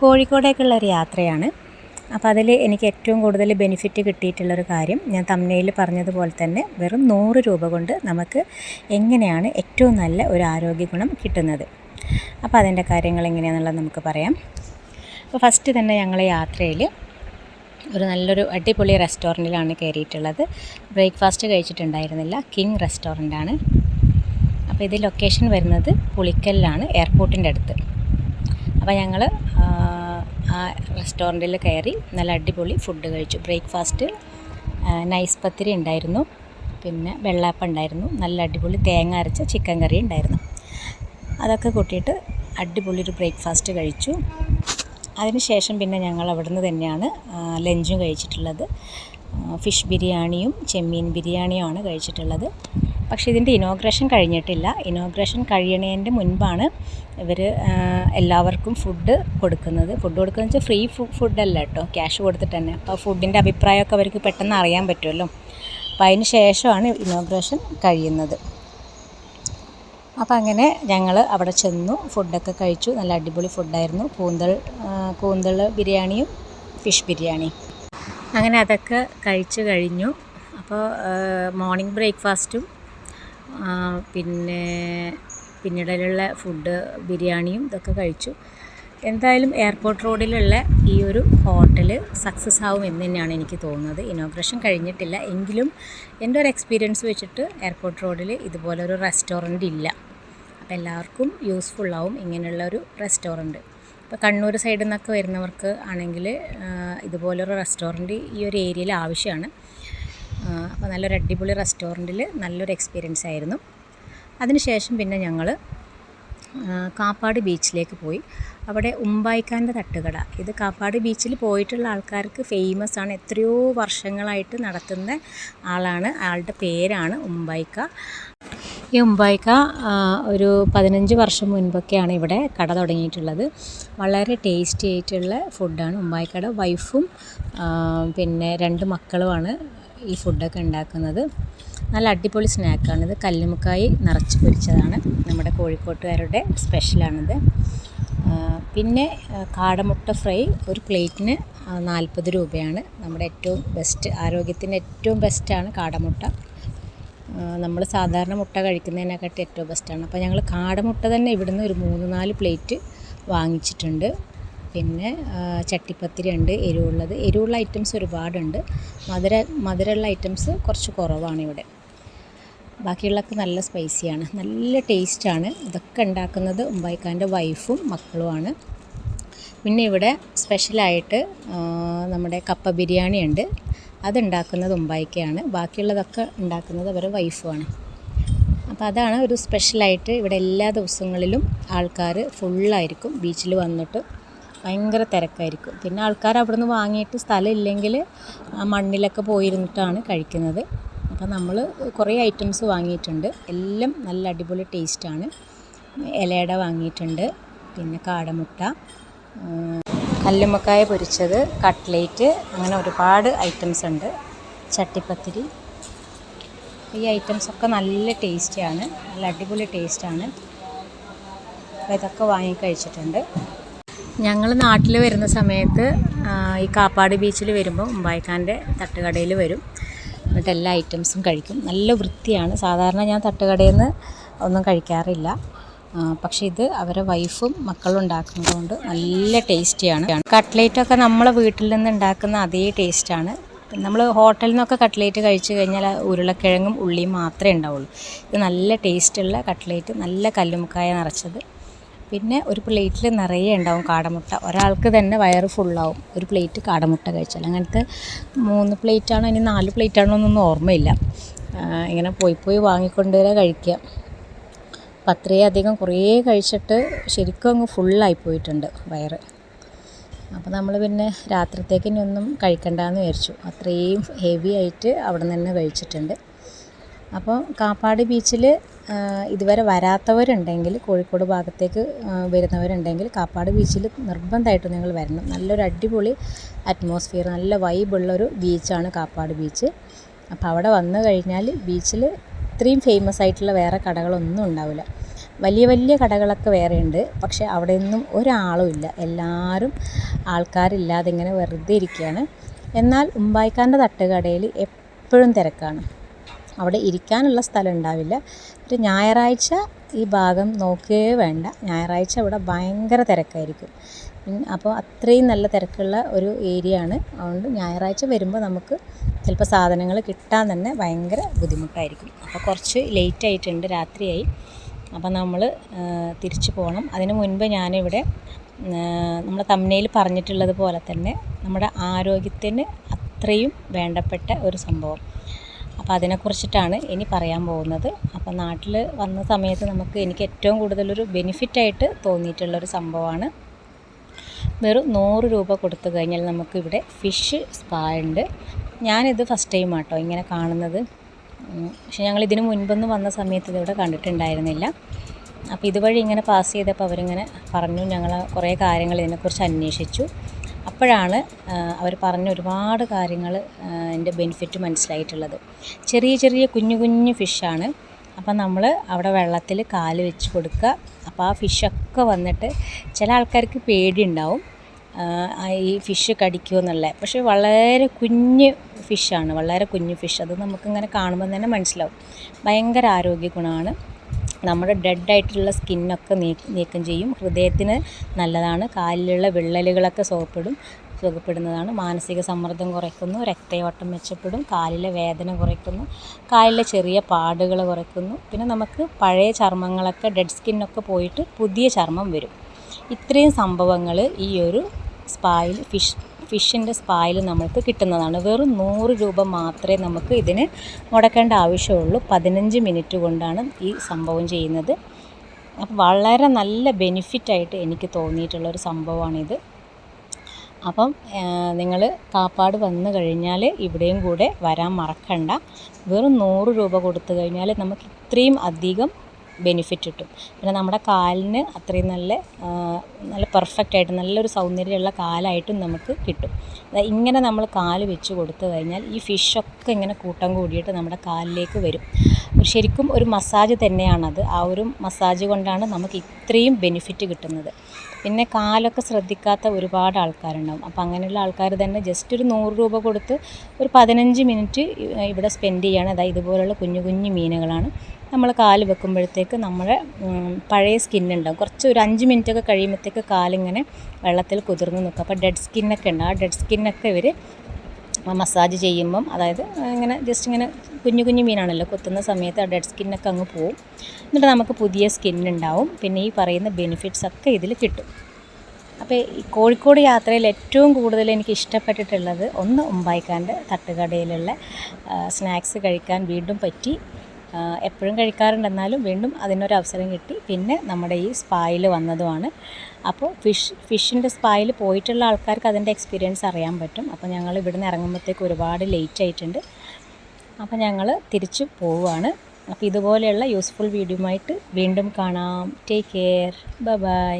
കോഴിക്കോടേക്കുള്ള ഒരു യാത്രയാണ്. അപ്പോൾ അതിൽ എനിക്ക് ഏറ്റവും കൂടുതൽ ബെനിഫിറ്റ് കിട്ടിയിട്ടുള്ളൊരു കാര്യം ഞാൻ തമ്മനയിൽ പറഞ്ഞതുപോലെ തന്നെ വെറും നൂറ് രൂപ കൊണ്ട് നമുക്ക് എങ്ങനെയാണ് ഏറ്റവും നല്ല ഒരു ആരോഗ്യ ഗുണം കിട്ടുന്നത്. അപ്പോൾ അതിന്റെ കാര്യങ്ങൾ എങ്ങനെയാണെന്നുള്ളത് നമുക്ക് പറയാം. അപ്പോൾ ഫസ്റ്റ് തന്നെ ഞങ്ങൾ യാത്രയിൽ ഒരു നല്ലൊരു അടിപൊളി റെസ്റ്റോറന്റിലാണ് കയറിയിട്ടുള്ളത് ബ്രേക്ക്ഫാസ്റ്റ് കഴിച്ചിട്ടുണ്ടായിരുന്നില്ല. കിങ് റെസ്റ്റോറന്റാണ് അപ്പോൾ ഇത് ലൊക്കേഷൻ വരുന്നത് പുളിക്കലിലാണ് എയർപോർട്ടിന്റെ അടുത്ത്. അപ്പോൾ ഞങ്ങൾ ആ റെസ്റ്റോറന്റിൽ കയറി നല്ല അടിപൊളി ഫുഡ് കഴിച്ചു. ബ്രേക്ക്ഫാസ്റ്റ് നൈസ് പത്തിരി ഉണ്ടായിരുന്നു. പിന്നെ വെള്ളാപ്പം ഉണ്ടായിരുന്നു. നല്ല അടിപൊളി തേങ്ങ അരച്ച ചിക്കൻ കറി ഉണ്ടായിരുന്നു. അതൊക്കെ കൂട്ടിയിട്ട് അടിപൊളി ഒരു ബ്രേക്ക്ഫാസ്റ്റ് കഴിച്ചു. അതിനുശേഷം പിന്നെ ഞങ്ങൾ അവിടുന്ന് തന്നെയാണ് ലഞ്ചും കഴിച്ചിട്ടുള്ളത്. ഫിഷ് ബിരിയാണിയും ചെമ്മീൻ ബിരിയാണിയുമാണ് കഴിച്ചിട്ടുള്ളത്. പക്ഷേ ഇതിന്റെ ഇനോഗ്രേഷൻ കഴിഞ്ഞിട്ടില്ല. ഇനോഗ്രേഷൻ കഴിയണേന്റെ മുൻപാണ് ഇവർ എല്ലാവർക്കും ഫുഡ് കൊടുക്കുന്നത്. ഫുഡ് കൊടുക്കുന്നത് വെച്ചാൽ ഫ്രീ ഫുഡല്ല കേട്ടോ. ക്യാഷ് കൊടുത്തിട്ട് തന്നെ. അപ്പോൾ ഫുഡിന്റെ അഭിപ്രായമൊക്കെ അവർക്ക് പെട്ടെന്ന് അറിയാൻ പറ്റുമല്ലോ. അപ്പോൾ അതിന് ശേഷമാണ് ഇനോഗ്രേഷൻ കഴിയുന്നത്. അപ്പോൾ അങ്ങനെ ഞങ്ങൾ അവിടെ ചെന്നു ഫുഡൊക്കെ കഴിച്ചു. നല്ല അടിപൊളി ഫുഡായിരുന്നു. കൂന്തൾ കൂന്തൾ ബിരിയാണിയും ഫിഷ് ബിരിയാണിയും. അങ്ങനെ അതൊക്കെ കഴിച്ചു കഴിഞ്ഞു. അപ്പോൾ മോർണിംഗ് ബ്രേക്ക്ഫാസ്റ്റും പിന്നെ പിന്നീടുള്ള ഫുഡ് ബിരിയാണിയും ഇതൊക്കെ കഴിച്ചു. എന്തായാലും എയർപോർട്ട് റോഡിലുള്ള ഈ ഒരു ഹോട്ടൽ സക്സസ് ആവും എന്ന് തന്നെയാണ് എനിക്ക് തോന്നുന്നത്. ഇനോഗ്രേഷൻ കഴിഞ്ഞിട്ടില്ല. എങ്കിലും എന്റെ ഒരു എക്സ്പീരിയൻസ് വെച്ചിട്ട് എയർപോർട്ട് റോഡിൽ ഇതുപോലെ ഒരു റെസ്റ്റോറന്റ് ഇല്ല. അപ്പോൾ എല്ലാവർക്കും യൂസ്ഫുൾ ആവും ഇങ്ങനെയുള്ള ഒരു റെസ്റ്റോറന്റ് ഇപ്പോൾ കണ്ണൂർ സൈഡിൽ നിന്നൊക്കെ വരുന്നവർക്ക് ആണെങ്കിൽ ഇതുപോലൊരു റെസ്റ്റോറന്റ് ഈ ഒരു ഏരിയയിൽ ആവശ്യമാണ്. അപ്പോൾ നല്ലൊരു അടിപൊളി റെസ്റ്റോറന്റിൽ നല്ലൊരു എക്സ്പീരിയൻസ് ആയിരുന്നു. അതിനുശേഷം പിന്നെ ഞങ്ങൾ കാപ്പാട് ബീച്ചിലേക്ക് പോയി. അവിടെ ഉമ്പായിക്കാന്റെ തട്ടുകട. ഇത് കാപ്പാട് ബീച്ചിൽ പോയിട്ടുള്ള ആൾക്കാർക്ക് ഫേമസ് ആണ്. എത്രയോ വർഷങ്ങളായിട്ട് നടത്തുന്ന ആളാണ്. ആളുടെ പേരാണ് ഉമ്പായിക്ക. ഈ ഉമ്പായിക്ക ഒരു പതിനഞ്ച് വർഷം മുൻപൊക്കെയാണ് ഇവിടെ കട തുടങ്ങിയിട്ടുള്ളത്. വളരെ ടേസ്റ്റി ആയിട്ടുള്ള ഫുഡാണ് ഉമ്പായിക്കയുടെ. വൈഫും പിന്നെ രണ്ട് മക്കളുമാണ്. ഈ ഫുഡൊക്കെ ഉണ്ടാക്കുന്നത്. നല്ല അടിപൊളി സ്നാക്കാണിത്. കല്ലുമുക്കായി നിറച്ച് പൊരിച്ചതാണ്. നമ്മുടെ കോഴിക്കോട്ടുകാരുടെ സ്പെഷ്യലാണിത്. പിന്നെ കാടമുട്ട ഫ്രൈ ഒരു പ്ലേറ്റിന് നാൽപ്പത് രൂപയാണ്. നമ്മുടെ ഏറ്റവും ബെസ്റ്റ് ആരോഗ്യത്തിന് ഏറ്റവും ബെസ്റ്റാണ് കാടമുട്ട. നമ്മൾ സാധാരണ മുട്ട കഴിക്കുന്നതിനെക്കാട്ടി ഏറ്റവും ബെസ്റ്റാണ് അപ്പോൾ ഞങ്ങൾ കാടമുട്ട തന്നെ ഇവിടുന്ന് ഒരു മൂന്ന് നാല് പ്ലേറ്റ് വാങ്ങിച്ചിട്ടുണ്ട്. പിന്നെ ചട്ടിപ്പത്തിരി ഉണ്ട് എരിവുള്ളത്. എരിവുള്ള ഐറ്റംസ് ഒരുപാടുണ്ട്. മധുര മധുരമുള്ള ഐറ്റംസ് കുറച്ച് കുറവാണ് ഇവിടെ. ബാക്കിയുള്ളതൊക്കെ നല്ല സ്പൈസിയാണ് നല്ല ടേസ്റ്റാണ് ഇതൊക്കെ ഉണ്ടാക്കുന്നത് ഉമ്പായിക്കാന്റെ വൈഫും മക്കളുമാണ്. പിന്നെ ഇവിടെ സ്പെഷ്യലായിട്ട് നമ്മുടെ കപ്പ ബിരിയാണി ഉണ്ട്. അതുണ്ടാക്കുന്നത് ഉമ്പായിക്കയാണ് ബാക്കിയുള്ളതൊക്കെ ഉണ്ടാക്കുന്നത് അവരുടെ വൈഫുമാണ് അപ്പോൾ അതാണ് ഒരു സ്പെഷ്യലായിട്ട് ഇവിടെ എല്ലാ ദിവസങ്ങളിലും ആൾക്കാർ ഫുള്ളായിരിക്കും ബീച്ചിൽ വന്നിട്ട് ഭയങ്കര തിരക്കായിരിക്കും. പിന്നെ ആൾക്കാർ അവിടെ നിന്ന് വാങ്ങിയിട്ട് സ്ഥലമില്ലെങ്കിൽ ആ മണ്ണിലൊക്കെ പോയിരുന്നിട്ടാണ് കഴിക്കുന്നത്. അപ്പോൾ നമ്മൾ കുറേ ഐറ്റംസ് വാങ്ങിയിട്ടുണ്ട്. എല്ലാം നല്ല അടിപൊളി ടേസ്റ്റാണ് ഇലയട വാങ്ങിയിട്ടുണ്ട്. പിന്നെ കാടമുട്ട. കല്ലുമ്മക്കായ പൊരിച്ചത് കട്ട്ലേറ്റ് അങ്ങനെ ഒരുപാട് ഐറ്റംസ് ഉണ്ട്. ചട്ടിപ്പത്തിരി. ഈ ഐറ്റംസൊക്കെ നല്ല ടേസ്റ്റിയാണ് നല്ല അടിപൊളി ടേസ്റ്റാണ് അപ്പോൾ ഇതൊക്കെ വാങ്ങി കഴിച്ചിട്ടുണ്ട്. ഞങ്ങൾ നാട്ടിൽ വരുന്ന സമയത്ത് ഈ കാപ്പാട് ബീച്ചിൽ വരുമ്പോൾ ഉമ്പായിക്കാന്റെ തട്ടുകടയിൽ വരും. എന്നിട്ട് എല്ലാ ഐറ്റംസും കഴിക്കും. നല്ല വൃത്തിയാണ്. സാധാരണ ഞാൻ തട്ടുകടയിൽ നിന്ന് ഒന്നും കഴിക്കാറില്ല. പക്ഷേ ഇത് അവരെ വൈഫും മക്കളും ഉണ്ടാക്കുന്നതുകൊണ്ട് നല്ല ടേസ്റ്റിയാണ്. കട്ട്ലേറ്റൊക്കെ നമ്മളെ വീട്ടിൽ നിന്ന് ഉണ്ടാക്കുന്ന അതേ ടേസ്റ്റാണ്. നമ്മൾ ഹോട്ടലിൽ നിന്നൊക്കെ കട്ട്ലേറ്റ് കഴിച്ചു കഴിഞ്ഞാൽ ഉരുളക്കിഴങ്ങും ഉള്ളിയും മാത്രമേ ഉണ്ടാവുള്ളൂ. ഇത് നല്ല ടേസ്റ്റുള്ള കട്ട്ലേറ്റ് നല്ല കല്ലുമുക്കായ നിറച്ചത്. പിന്നെ ഒരു പ്ലേറ്റിൽ നിറയെ ഉണ്ടാവും കാടമുട്ട. ഒരാൾക്ക് തന്നെ വയറ് ഫുള്ളാവും ഒരു പ്ലേറ്റ് കാടമുട്ട കഴിച്ചാൽ. അങ്ങനത്തെ മൂന്ന് പ്ലേറ്റാണോ ഇനി നാല് പ്ലേറ്റാണോ എന്നൊന്നും ഓർമ്മയില്ല. ഇങ്ങനെ പോയി പോയി വാങ്ങിക്കൊണ്ട് വരെ കഴിക്കുക. അപ്പം അത്രയും അധികം കുറേ കഴിച്ചിട്ട് ശരിക്കും അങ്ങ് ഫുള്ളായി പോയിട്ടുണ്ട് വയറ്. അപ്പോൾ നമ്മൾ പിന്നെ രാത്രിത്തേക്ക് ഇനി ഒന്നും കഴിക്കണ്ടെന്ന് വിചാരിച്ചു. അത്രയും ഹെവി ആയിട്ട് അവിടെ നിന്ന് കഴിച്ചിട്ടുണ്ട്. അപ്പോൾ കാപ്പാട് ബീച്ചിൽ ഇതുവരെ വരാത്തവരുണ്ടെങ്കിൽ കോഴിക്കോട് ഭാഗത്തേക്ക് വരുന്നവരുണ്ടെങ്കിൽ കാപ്പാട് ബീച്ചിൽ നിർബന്ധമായിട്ടും നിങ്ങൾ വരണം. നല്ലൊരു അടിപൊളി അറ്റ്മോസ്ഫിയർ നല്ല വൈബുള്ളൊരു ബീച്ചാണ് കാപ്പാട് ബീച്ച്. അപ്പോൾ അവിടെ വന്നു കഴിഞ്ഞാൽ ബീച്ചിൽ ഇത്രയും ഫേമസ് ആയിട്ടുള്ള വേറെ കടകളൊന്നും ഉണ്ടാവില്ല. വലിയ വലിയ കടകളൊക്കെ വേറെ ഉണ്ട്. പക്ഷേ അവിടെ ഒന്നും ഒരാളും ഇല്ല. എല്ലാവരും ആൾക്കാരില്ലാതെ ഇങ്ങനെ വെറുതെ ഇരിക്കുകയാണ്. എന്നാൽ ഉമ്പായിക്കാരന്റെ തട്ടുകടയിൽ എപ്പോഴും തിരക്കാണ്. അവിടെ ഇരിക്കാനുള്ള സ്ഥലം ഉണ്ടാവില്ല. ഒരു ഞായറാഴ്ച ഈ ഭാഗം നോക്കുകയേ വേണ്ട. ഞായറാഴ്ച അവിടെ ഭയങ്കര തിരക്കായിരിക്കും. അപ്പോൾ അത്രയും നല്ല തിരക്കുള്ള ഒരു ഏരിയ ആണ്. അതുകൊണ്ട് ഞായറാഴ്ച വരുമ്പോൾ നമുക്ക് ചിലപ്പോൾ സാധനങ്ങൾ കിട്ടാൻ തന്നെ ഭയങ്കര ബുദ്ധിമുട്ടായിരിക്കും. അപ്പോൾ കുറച്ച് ലേറ്റ് ആയിട്ടുണ്ട് രാത്രിയായി. അപ്പോൾ നമ്മൾ തിരിച്ചു പോകണം. അതിന് മുൻപ് ഞാനിവിടെ നമ്മൾ തമ്മനയിൽ പറഞ്ഞിട്ടുള്ളത് പോലെ തന്നെ നമ്മുടെ ആരോഗ്യത്തിന് അത്രയും വേണ്ടപ്പെട്ട ഒരു സംഭവം. അപ്പോൾ അതിനെക്കുറിച്ചിട്ടാണ് ഇനി പറയാൻ പോകുന്നത്. അപ്പോൾ നാട്ടിൽ വന്ന സമയത്ത് നമുക്ക് എനിക്ക് ഏറ്റവും കൂടുതലൊരു ബെനിഫിറ്റായിട്ട് തോന്നിയിട്ടുള്ളൊരു സംഭവമാണ്. വെറും നൂറ് രൂപ കൊടുത്തു കഴിഞ്ഞാൽ നമുക്കിവിടെ ഫിഷ് സ്പാ ഉണ്ട്. ഞാനിത് ഫസ്റ്റ് ടൈം ആട്ടോ ഇങ്ങനെ കാണുന്നത്. പക്ഷേ ഞങ്ങൾ ഇതിനു മുൻപൊന്നും വന്ന സമയത്ത് ഇതിവിടെ കണ്ടിട്ടുണ്ടായിരുന്നില്ല. അപ്പോൾ ഇതുവഴി ഇങ്ങനെ പാസ് ചെയ്തപ്പോൾ അവരിങ്ങനെ പറഞ്ഞു ഞങ്ങൾ കുറേ കാര്യങ്ങൾ ഇതിനെക്കുറിച്ച് അന്വേഷിച്ചു. അപ്പോഴാണ് അവർ പറഞ്ഞ ഒരുപാട് കാര്യങ്ങൾ എന്റെ ബെനിഫിറ്റ് മനസ്സിലായിട്ടുള്ളത്. ചെറിയ ചെറിയ കുഞ്ഞു കുഞ്ഞു ഫിഷാണ്. അപ്പം നമ്മൾ അവിടെ വെള്ളത്തിൽ കാൽ വെച്ച് കൊടുക്കുക. അപ്പോൾ ആ ഫിഷൊക്കെ വന്നിട്ട് ചില ആൾക്കാർക്ക് പേടിയുണ്ടാവും. ഈ ഫിഷ് കടിക്കുമോ എന്നുള്ളത് പക്ഷേ വളരെ കുഞ്ഞ് ഫിഷാണ് വളരെ കുഞ്ഞു ഫിഷ്. അത് നമുക്കിങ്ങനെ കാണുമ്പോൾ തന്നെ മനസ്സിലാവും. ഭയങ്കര ആരോഗ്യ ഗുണമാണ് നമ്മുടെ ഡെഡ് ആയിട്ടുള്ള സ്കിന്നൊക്കെ നീക്കം ചെയ്യും. ഹൃദയത്തിന് നല്ലതാണ്. കാലിലുള്ള വിള്ളലുകളൊക്കെ സുഖപ്പെടും. സുഖപ്പെടുന്നതാണ്. മാനസിക സമ്മർദ്ദം കുറയ്ക്കുന്നു. രക്തയോട്ടം മെച്ചപ്പെടും. കാലിലെ വേദന കുറയ്ക്കുന്നു. കാലിലെ ചെറിയ പാടുകൾ കുറയ്ക്കുന്നു. പിന്നെ നമുക്ക് പഴയ ചർമ്മങ്ങളൊക്കെ ഡെഡ് സ്കിന്നൊക്കെ പോയിട്ട് പുതിയ ചർമ്മം വരും. ഇത്രയും സംഭവങ്ങൾ ഈ ഒരു സ്പായിൽ ഫിഷ് ഫിഷിന്റെ സ്പായിൽ നമുക്ക് കിട്ടുന്നതാണ്. വെറും നൂറ് രൂപ മാത്രമേ നമുക്ക് ഇതിന് മുടക്കേണ്ട ആവശ്യമുള്ളൂ. പതിനഞ്ച് മിനിറ്റ് കൊണ്ടാണ് ഈ സംഭവം ചെയ്യുന്നത്. അപ്പോൾ വളരെ നല്ല ബെനിഫിറ്റായിട്ട് എനിക്ക് തോന്നിയിട്ടുള്ള ഒരു സംഭവമാണിത്. അപ്പം നിങ്ങൾ കാപ്പാട് വന്നു കഴിഞ്ഞാൽ ഇവിടെയും കൂടെ വരാൻ മറക്കണ്ട. വെറും നൂറ് രൂപ കൊടുത്തു കഴിഞ്ഞാൽ നമുക്ക് ഇത്രയും അധികം ബെനിഫിറ്റ് കിട്ടും. പിന്നെ നമ്മുടെ കാലിന് അത്രയും നല്ല നല്ല പെർഫെക്റ്റ് ആയിട്ട് നല്ലൊരു സൗന്ദര്യമുള്ള കാലായിട്ടും നമുക്ക് കിട്ടും. ഇങ്ങനെ നമ്മൾ കാൽ വെച്ച് കൊടുത്തു കഴിഞ്ഞാൽ ഈ ഫിഷൊക്കെ ഇങ്ങനെ കൂട്ടം കൂടിയിട്ട് നമ്മുടെ കാലിലേക്ക് വരും. ശരിക്കും ഒരു മസാജ് തന്നെയാണത്. ആ ഒരു മസാജ് കൊണ്ടാണ് നമുക്ക് ഇത്രയും ബെനിഫിറ്റ് കിട്ടുന്നത്. പിന്നെ കാലൊക്കെ ശ്രദ്ധിക്കാത്ത ഒരുപാട് ആൾക്കാരുണ്ടാവും. അപ്പോൾ അങ്ങനെയുള്ള ആൾക്കാർ തന്നെ ജസ്റ്റ് ഒരു നൂറ് രൂപ കൊടുത്ത് ഒരു പതിനഞ്ച് മിനിറ്റ് ഇവിടെ സ്പെൻഡ് ചെയ്യാണ്. അതായത് ഇതുപോലുള്ള കുഞ്ഞു കുഞ്ഞു മീനുകളാണ് നമ്മൾ കാൽ വെക്കുമ്പോഴത്തേക്ക് നമ്മുടെ പഴയ സ്കിന്നുണ്ടാവും. കുറച്ച് ഒരു അഞ്ച് മിനിറ്റൊക്കെ കഴിയുമ്പോഴത്തേക്ക് കാലിങ്ങനെ വെള്ളത്തിൽ കുതിർന്ന് നിൽക്കും അപ്പോൾ ഡെഡ് സ്കിന്നൊക്കെ ഉണ്ട്. ആ ഡെഡ് സ്കിന്നൊക്കെ ഇവർ മസാജ് ചെയ്യുമ്പം അതായത് ഇങ്ങനെ ജസ്റ്റ് ഇങ്ങനെ കുഞ്ഞു കുഞ്ഞു മീനാണല്ലോ കൊത്തുന്ന സമയത്ത് ആ ഡെഡ് സ്കിന്നൊക്കെ അങ്ങ് പോവും. എന്നിട്ട് നമുക്ക് പുതിയ സ്കിൻ ഉണ്ടാവും പിന്നെ ഈ പറയുന്ന ബെനിഫിറ്റ്സ് ഒക്കെ ഇതിൽ കിട്ടും. അപ്പോൾ ഈ കോഴിക്കോട് യാത്രയിൽ ഏറ്റവും കൂടുതൽ എനിക്ക് ഇഷ്ടപ്പെട്ടിട്ടുള്ളത് ഒന്ന് ഉമ്പായിക്കാന്റെ തട്ടുകടയിലുള്ള സ്നാക്സ് കഴിക്കാൻ വീണ്ടും പറ്റി. എപ്പോഴും കഴിക്കാറുണ്ട് എന്നാലും വീണ്ടും അതിനൊരു അവസരം കിട്ടി. പിന്നെ നമ്മുടെ ഈ സ്പായിൽ വന്നതുമാണ്. അപ്പോൾ ഫിഷ് ഫിഷിന്റെ സ്പായിൽ പോയിട്ടുള്ള ആൾക്കാർക്ക് അതിന്റെ എക്സ്പീരിയൻസ് അറിയാൻ പറ്റും. അപ്പോൾ ഞങ്ങൾ ഇവിടുന്ന് ഇറങ്ങുമ്പോഴത്തേക്ക് ഒരുപാട് ലേറ്റ് ആയിട്ടുണ്ട്. അപ്പോൾ ഞങ്ങൾ തിരിച്ച് പോവുകയാണ്. അപ്പോൾ ഇതുപോലെയുള്ള യൂസ്ഫുൾ വീഡിയോ ആയിട്ട് വീണ്ടും കാണാം. Take care. ബ ബൈ.